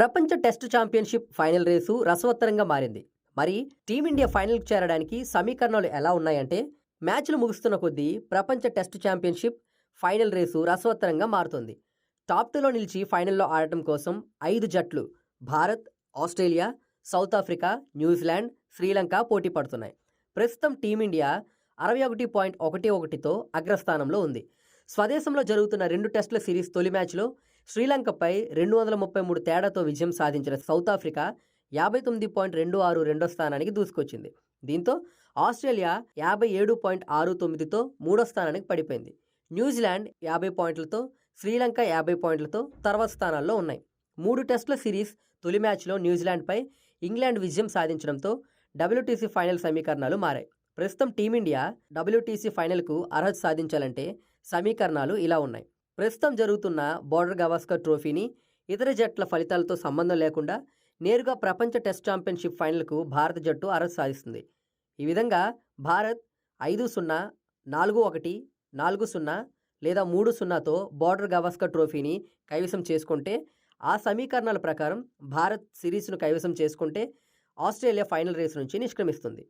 ప్రపంచ test championship final race రసవత్తరంగా మారింది. మరి టీమిండియా ఫైనల్కు చేరడానికి సమీకరణాలు ఎలా ఉన్నాయంటే మ్యాచ్లు ముగుస్తున్న కొద్దీ ప్రపంచ టెస్ట్ ఛాంపియన్షిప్ ఫైనల్ రేసు రసవత్తరంగా మారుతుంది. టాప్ టూలో నిలిచి ఫైనల్లో ఆడటం కోసం ఐదు జట్లు Bharat Australia South Africa New Zealand Sri Lanka పోటీ పడుతున్నాయి. ప్రస్తుతం టీమిండియా అరవై ఒకటి పాయింట్ ఒకటి ఒకటితో అగ్రస్థానంలో ఉంది. స్వదేశంలో జరుగుతున్న రెండు టెస్టుల సిరీస్ తొలి మ్యాచ్లో శ్రీలంకపై రెండు వందల ముప్పై మూడు తేడాతో విజయం సాధించిన సౌత్ ఆఫ్రికా యాభై తొమ్మిది పాయింట్ రెండు ఆరు రెండో స్థానానికి దూసుకొచ్చింది. దీంతో ఆస్ట్రేలియా యాభై ఏడు పాయింట్ ఆరు తొమ్మిదితో మూడో స్థానానికి పడిపోయింది. న్యూజిలాండ్ యాభై పాయింట్లతో శ్రీలంక యాభై పాయింట్లతో తర్వాత స్థానాల్లో ఉన్నాయి. మూడు టెస్టుల సిరీస్ తొలి మ్యాచ్లో న్యూజిలాండ్పై ఇంగ్లాండ్ విజయం సాధించడంతో డబ్ల్యూటీసీ ఫైనల్ సమీకరణాలు మారాయి. ప్రస్తుతం టీమిండియా డబ్ల్యూటీసీ ఫైనల్కు అర్హత సాధించాలంటే సమీకరణాలు ఇలా ఉన్నాయి. ప్రస్తుతం జరుగుతున్న బోర్డర్ గవాస్కర్ ట్రోఫీని ఇతర జట్ల ఫలితాలతో సంబంధం లేకుండా నేరుగా ప్రపంచ టెస్ట్ ఛాంపియన్షిప్ ఫైనల్కు భారత జట్టు అర్హత సాధిస్తుంది. ఈ విధంగా భారత్ ఐదు సున్నా నాలుగు ఒకటి నాలుగు సున్నా లేదా మూడు సున్నాతో బోర్డర్ గవాస్కర్ ట్రోఫీని కైవసం చేసుకుంటే ఆ సమీకరణాల ప్రకారం భారత్ సిరీస్ను కైవసం చేసుకుంటే ఆస్ట్రేలియా ఫైనల్ రేస్ నుంచి నిష్క్రమిస్తుంది.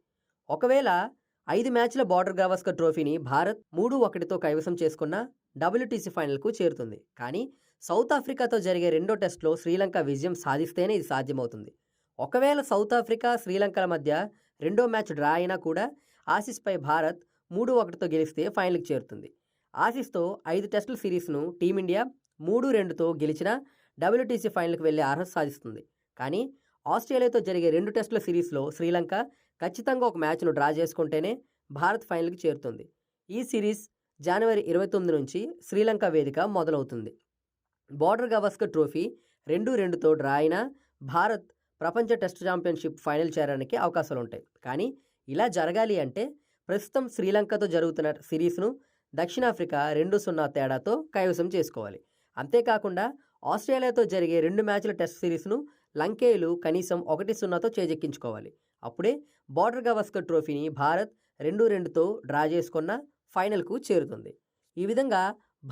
ఒకవేళ ఐదు మ్యాచ్ల బార్డర్ గవాస్కర్ ట్రోఫీని భారత్ మూడు ఒకటితో కైవసం చేసుకున్న డబ్ల్యూటీసీ ఫైనల్కు చేరుతుంది. కానీ సౌత్ ఆఫ్రికాతో జరిగే రెండో టెస్ట్లో శ్రీలంక విజయం సాధిస్తేనే ఇది సాధ్యమవుతుంది. ఒకవేళ సౌత్ ఆఫ్రికా శ్రీలంకల మధ్య రెండో మ్యాచ్ డ్రా అయినా కూడా ఆసిస్పై భారత్ మూడు ఒకటితో గెలిస్తే ఫైనల్కి చేరుతుంది. ఆసిస్తో ఐదు టెస్టుల సిరీస్ను టీమిండియా మూడు రెండుతో గెలిచిన డబ్ల్యూటీసీ ఫైనల్కి వెళ్ళే అర్హత సాధిస్తుంది. కానీ ఆస్ట్రేలియాతో జరిగే రెండు టెస్టుల సిరీస్లో శ్రీలంక ఖచ్చితంగా ఒక మ్యాచ్ను డ్రా చేసుకుంటేనే భారత్ ఫైనల్కి చేరుతుంది. ఈ సిరీస్ జనవరి ఇరవై తొమ్మిది నుంచి శ్రీలంక వేదిక మొదలవుతుంది. బార్డర్ గవస్క ట్రోఫీ రెండు రెండుతో డ్రా అయిన భారత్ ప్రపంచ టెస్ట్ ఛాంపియన్షిప్ ఫైనల్ చేరడానికి అవకాశాలు ఉంటాయి కానీ ఇలా జరగాలి అంటే ప్రస్తుతం శ్రీలంకతో జరుగుతున్న సిరీస్ను దక్షిణాఫ్రికా రెండు సున్నా తేడాతో కైవసం చేసుకోవాలి. అంతేకాకుండా ఆస్ట్రేలియాతో జరిగే రెండు మ్యాచ్ల టెస్ట్ సిరీస్ను లంకేయులు కనీసం ఒకటి సున్నాతో చేజెక్కించుకోవాలి. అప్పుడే బార్డర్ గవస్కర్ ట్రోఫీని భారత్ రెండు రెండుతో డ్రా చేసుకున్న ఫైనల్కు చేరుతుంది. ఈ విధంగా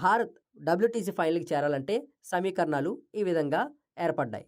భారత్ డబ్ల్యూటీసీ ఫైనల్కి చేరాలంటే సమీకరణాలు ఈ విధంగా ఏర్పడ్డాయి.